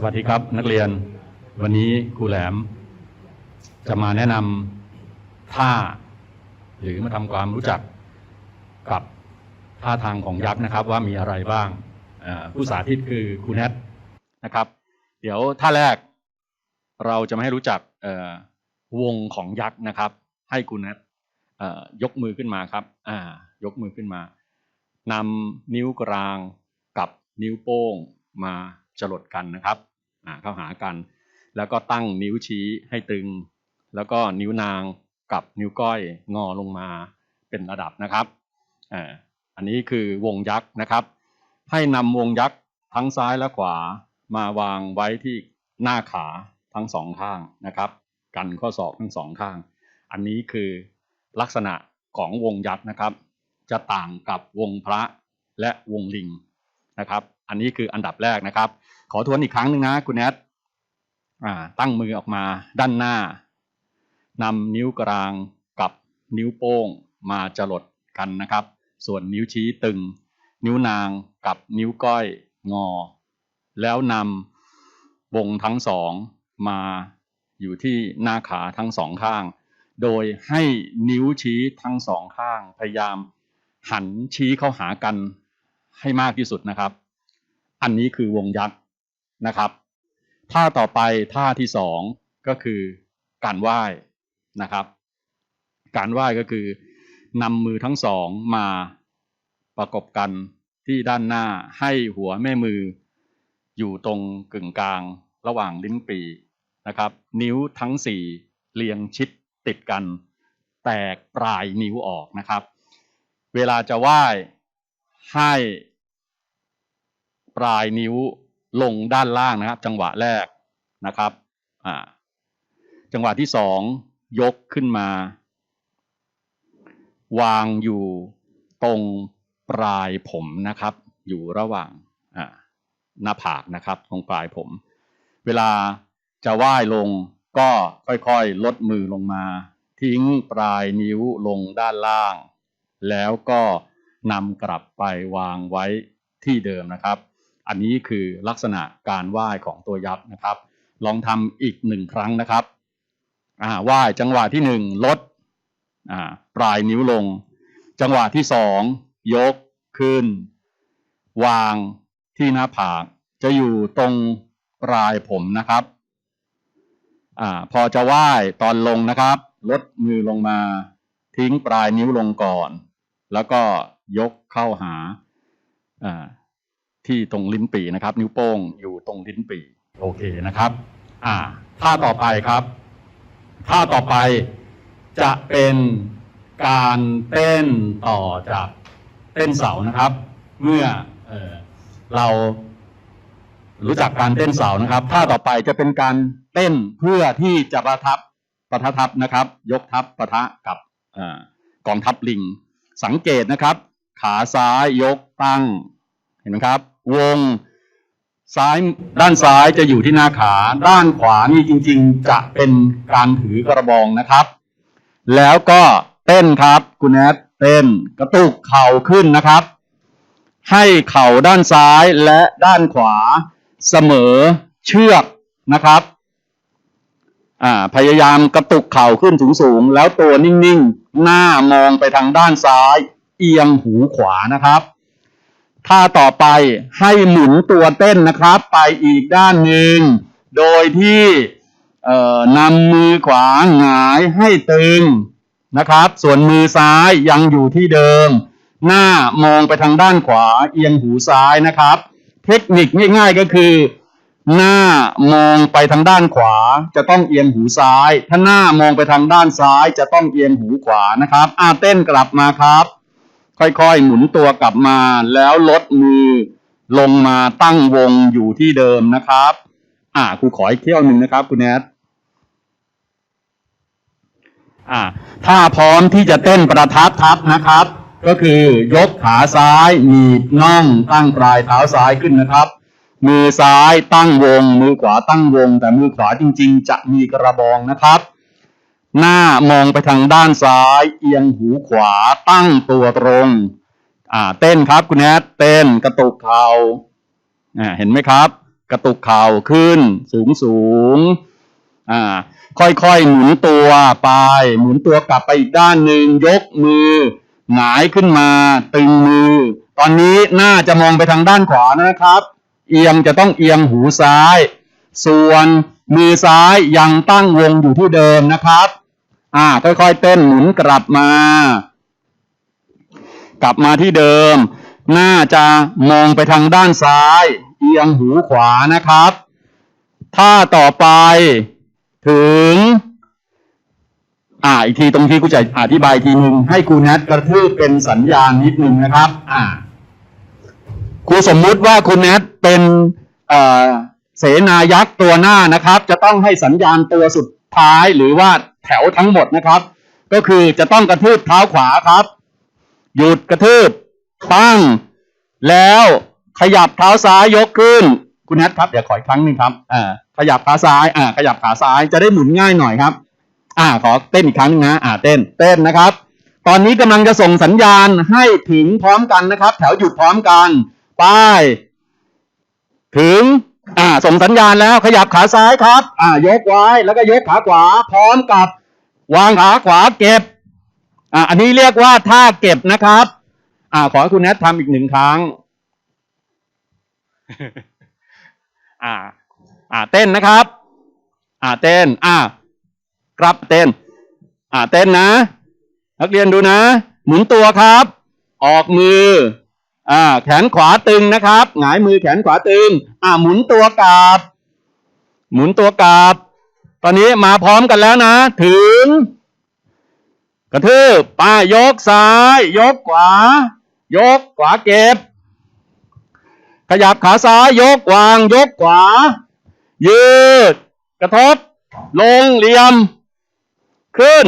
สวัสดีครับนักเรียน วันนี้ครูแหลม จะมาแนะนำท่า หรือมาทำความรู้จักกับท่าทางของยักษ์นะครับ ว่ามีอะไรบ้างผู้สาธิตคือครูแนทนะครับ เดี๋ยวท่าแรก เราจะมาให้รู้จักวงของยักษ์นะครับ ให้ครูแนทยกมือขึ้นมาครับยกมือขึ้นมานำนิ้วกลางกับนิ้วโป้งมา จรดกันนะครับเข้าหากัน แล้วก็ตั้งนิ้วชี้ให้ตึง แล้วก็นิ้วนางกับนิ้วก้อยงอลงมาเป็นระดับนะครับอันนี้คือวงยักษ์นะครับ ให้นำวงยักษ์ทั้งซ้ายและขวามาวางไว้ที่หน้าขาทั้งสองข้างนะครับ กันข้อศอกทั้งสองข้าง อันนี้คือลักษณะของวงยักษ์นะครับ จะต่างกับวงพระและวงลิงนะครับ อันนี้คืออันดับแรกนะครับ ขอทวนอีกครั้งหนึ่งนะคุณแอ่าตั้งมือออกมาด้านหน้านำนิ้วกลางกับนิ้วโป้งมาจรดกันนะครับ ส่วนนิ้วชี้ตึง นิ้วนางกับนิ้วก้อยงอ แล้วนำวงทั้งสองมาอยู่ที่หน้าขาทั้งสองข้าง โดยให้นิ้วชี้ทั้งสองข้าง พยายามหันชี้เข้าหากันให้มากที่สุดนะครับ อันนี้คือวงยักษ์ นะครับท่าต่อไปท่าที่สองก็คือการไหว้นะครับ การไหว้ก็คือนำมือทั้งสองมาประกบกันที่ด้านหน้าให้หัวแม่มือ อยู่ตรงกึ่งกลางระหว่างลิ้นปีนะครับ นิ้วทั้งสี่เรียงชิดติดกัน แตกปลายนิ้วออกนะครับ เวลาจะไหว้ให้ปลายนิ้ว ลงด้านล่างนะครับ จังหวะแรกนะครับอ่าจังหวะที่สองยกขึ้นมา วางอยู่ตรงปลายผมนะครับ อยู่ระหว่างอ่าหน้าผากนะครับ ตรงปลายผม เวลาจะไหว้ลงก็ค่อยๆ ลดมือลงมา ทิ้งปลายนิ้วลงด้านล่าง แล้วก็นำกลับไปวางไว้ที่เดิมนะครับ อันนี้คือลักษณะการไหว้ของตัวยักษ์นะครับ ลองทำอีกหนึ่งครั้งนะครับอ่าไหว้จังหวะที่หนึ่งลดอ่าปลายนิ้วลง จังหวะที่สองยกขึ้น วางที่หน้าผาก จะอยู่ตรงปลายผมนะครับอ่าพอจะไหว้ตอนลงนะครับ ลดมือลงมา ทิ้งปลายนิ้วลงก่อน แล้วก็ยกเข้าหาอ่า ที่ตรงลิ้นปี่นะครับ นิ้วโป้งอยู่ตรงลิ้นปี่โอเคนะครับ อ่าท่าต่อไปครับท่าต่อไปจะเป็นการเต้นต่อจากเต้นเสานะครับ เมื่อเออเรารู้จักการเต้นเสานะครับท่าต่อไปจะเป็นการเต้นเพื่อที่จะประทับประทับนะครับ ยกทัพประทะกับอกองทัพลิง สังเกตนะครับ ขาซ้ายยกตั้ง ห็นไหมครับ วงซ้ายด้านซ้ายจะอยู่ที่หน้าขา ด้านขวานี่จริง ๆ จะเป็นการถือกระบองนะครับ แล้วก็เต้นครับคุณแอดเต้นกระตุกเข่าขึ้นนะครับ ให้เข่าด้านซ้ายและด้านขวาเสมอเชือกนะครับอ่าพยายามกระตุกเข่าขึ้นสูงๆแล้วตัวนิ่งๆ หน้ามองไปทางด้านซ้าย เอียงหูขวานะครับ ท่าต่อไปให้หมุนตัวเต้นนะครับ ไปอีกด้านหนึ่ง โดยที่นำมือขวาหงายให้ตึงนะครับ ส่วนมือซ้ายยังอยู่ที่เดิม หน้ามองไปทางด้านขวาเอียงหูซ้ายนะครับ เทคนิคง่ายๆก็คือ หน้ามองไปทางด้านขวา จะต้องเอียงหูซ้าย ถ้าหน้ามองไปทางด้านซ้าย จะต้องเอียงหูขวานะครับอาเต้นกลับมาครับ ค่อยๆ หมุนตัวกลับมา แล้วลดมือลงมาตั้งวงอยู่ที่เดิมนะครับ อ่าครูขออีกเที่ยวหนึ่งนะครับคุณแอดอ่าถ้าพร้อมที่จะเต้นประทับทับนะครับ ก็คือยกขาซ้ายหนีบน่องตั้งปลายเท้าซ้ายขึ้นนะครับ มือซ้ายตั้งวง มือขวาตั้งวง แต่มือขวาจริง ๆ จะมีกระบองนะครับ หน้ามองไปทางด้านซ้าย เอียงหูขวาตั้งตัวตรง อ่า เต้นครับคุณแอดเต้นกระตุกเข่าอ่าเห็นไหมครับ กระตุกเข่าขึ้น สูงสูงอ่า ค่อยๆหมุนตัวไป หมุนตัวกลับไปอีกด้านหนึ่งยกมือ หงายขึ้นมา ตึงมือ ตอนนี้หน้าจะมองไปทางด้านขวานะครับ เอียงจะต้องเอียงหูซ้าย ส่วนมือซ้ายยังตั้งวงอยู่ที่เดิมนะครับ อ่า ค่อยๆเต้นหมุนกลับมา กลับมาที่เดิม หน้าจะมองไปทางด้านซ้าย เอียงหูขวานะครับท่าต่อไป ถึง อ่า อีกทีตรงที่กูจะอธิบายกทีหนึ่งให้ครูนัทกระทืบเป็นสัญญาณนิดหนึ่งนะครับ อ่าครูสมมุติว่าคุณแนทเป็นเอ่อเสนายักษ์ตัวหน้านะครับ จะต้องให้สัญญาณตัวสุดท้ายหรือว่า แถวทั้งหมดนะครับ ก็คือจะต้องกระทืบเท้าขวาครับ หยุดกระทืบปั้ง แล้วขยับเท้าซ้ายยกขึ้น คุณแนทครับเดี๋ยวขออีกครั้งหนึ่งครับอ่าขยับขาซ้ายอ่าขยับขาซ้ายจะได้หมุนง่ายหน่อยครับ อ่าขอเต้นอีกครั้งหนึงนะอ่าเต้นเต้นนะครับ ตอนนี้กำลังจะส่งสัญญาณให้ถึงพร้อมกันนะครับ แถวหยุดพร้อมกันไปถึงอ่าส่งสัญญาณแล้วขยับขาซ้ายครับ อ่ายกไว้แล้วก็ยกขาขวาพร้อมกับ วางขาขวาเก็บ อ่าอันนี้เรียกว่าท่าเก็บนะครับ อ่า ขอให้คุณแนททำอีกหนึ่งครั้ง อ่า อ่า เต้นนะครับ อ่า เต้น อ่ากลับเต้น อ่า เต้นนะ นักเรียนดูนะ หมุนตัวครับ ออกมือ อ่า แขนขวาตึงนะครับ หงายมือแขนขวาตึง อ่า หมุนตัวกลับ หมุนตัวกลับ ตอนนี้มาพร้อมกันแล้วนะ ถึง กระทืบป้ายกซ้าย ยกขวา ยกขวาเก็บ ขยับขาซ้าย ยกวาง ยกขวา ยืด กระทบ ลงเหลี่ยม ขึ้น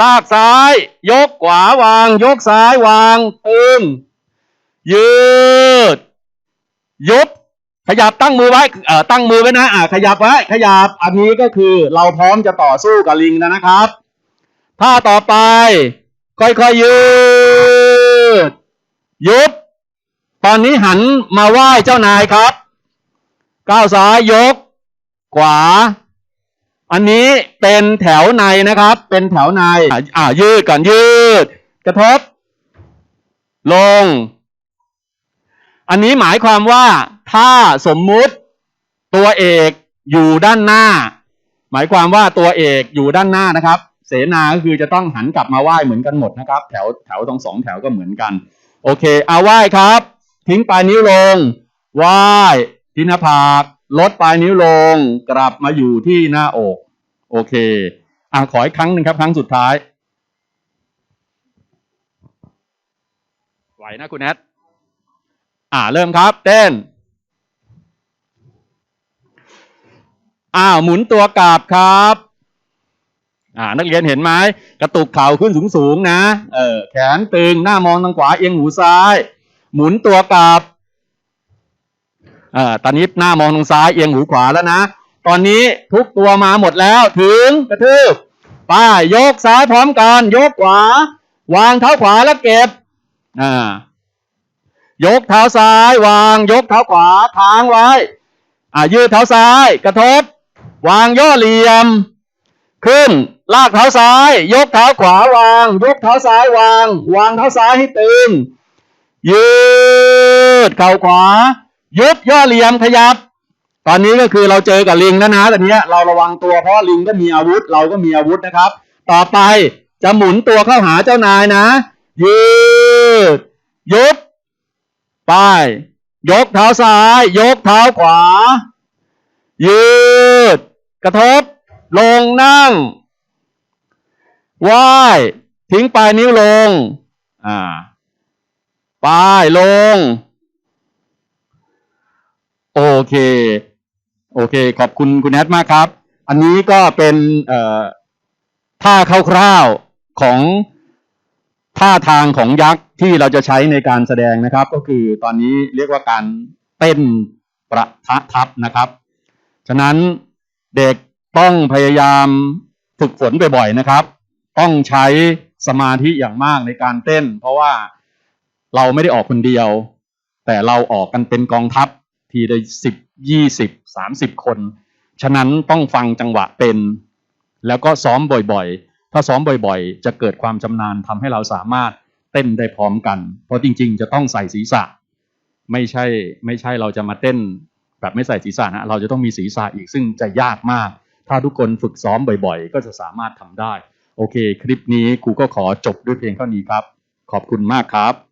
ลากซ้าย ยกขวาวาง ยกซ้ายวางตึงยืด ยุบ ขยับตั้งมือไว้เอ่อตั้งมือไว้นะอ่าขยับไว้ ขยับอันนี้ก็คือเราพร้อมจะต่อสู้กับลิงแล้วนะครับท่าต่อไป ค่อยๆยืดยุบตอนนี้หันมาไหว้เจ้านายครับก้าวซ้ายยก ขวา อันนี้เป็นแถวในนะครับ เป็นแถวในอ่าอ่ายืดก่อนยืด กระทบ ลง อันนี้หมายความว่า ถ้าสมมุติตัวเอกอยู่ด้านหน้า หมายความว่าตัวเอกอยู่ด้านหน้านะครับ เสนาก็คือจะต้องหันกลับมาไหว้เหมือนกันหมดนะครับ แถวแถวตรงสองแถวก็เหมือนกัน โอเค เอาไหว้ครับ ทิ้งปลายนิ้วลงไหว้ที่หน้าผากลดปลายนิ้วลง กลับมาอยู่ที่หน้าอก โอเคอะขออีกครั้งหนึ่งครับ ครั้งสุดท้าย ไหวนะคุณแอดอ่าเริ่มครับ เต้น อ้าวหมุนตัวกลับครับอ่านักเรียนเห็นไหมกระตุกเข่าขึ้นสูงๆนะเออแขนตึงหน้ามองทางขวาเอียงหูซ้าย หมุนตัวกลับเอ่าตอนนี้หน้ามองทางซ้ายเอียงหูขวาแล้วนะตอนนี้ทุกตัวมาหมดแล้วถึงกระทืบป้ายยกซ้ายพร้อมกันยกขวา วางเท้าขวาแล้วเก็บอ่ายกเท้าซ้าย วางยกเท้าขวาค้างไว้อ่ายืดเท้าซ้าย กระทบ วางย่อเหลี่ยม ขึ้น ลากเท้าซ้าย ยกเท้าขวาวาง ยกเท้าซ้ายวาง วางเท้าซ้ายให้ตึง ยืดเข่าขวา ยุบย่อเหลี่ยมขยับ ตอนนี้ก็คือเราเจอกับลิงแล้วนะตอนนี้เราระวังตัวเพราะลิงก็มีอาวุธ เราก็มีอาวุธนะครับ ต่อไปจะหมุนตัวเข้าหาเจ้านายนะ ยืด ยุบไป ยกเท้าซ้าย ยกเท้าขวา ยืด กระทบ ลงนั่งไหว้ทิ้งปลายนิ้วลง อ่าปลายลง โอเค โอเค ขอบคุณคุณแอดมากครับ อันนี้ก็เป็นเอ่อท่าคร่าวๆของท่าทางของยักษ์ที่เราจะใช้ในการแสดงนะครับ ก็คือตอนนี้เรียกว่าการเต้นประทะทัพนะครับ ฉะนั้น เด็กต้องพยายามฝึกฝนบ่อยๆนะครับ ต้องใช้สมาธิอย่างมากในการเต้น เพราะว่าเราไม่ได้ออกคนเดียว แต่เราออกกันเป็นกองทัพทีได้สิบยี่สิบสามสิบคน ฉะนั้นต้องฟังจังหวะเป็น แล้วก็ซ้อมบ่อยๆ ถ้าซ้อมบ่อยๆ จะเกิดความชำนาญทำให้เราสามารถเต้นได้พร้อมกัน เพราะจริงๆ จะต้องใส่ศีรษะ ไม่ใช่ไม่ใช่เราจะมาเต้น แบบไม่ใส่ศีรษะนะเราจะต้องมีศีรษะอีกซึ่งจะยากมาก ถ้าทุกคนฝึกซ้อมบ่อยๆ ก็จะสามารถทำได้ โอเค คลิปนี้ครูก็ขอจบด้วยเพียงเท่านี้ครับ ขอบคุณมากครับ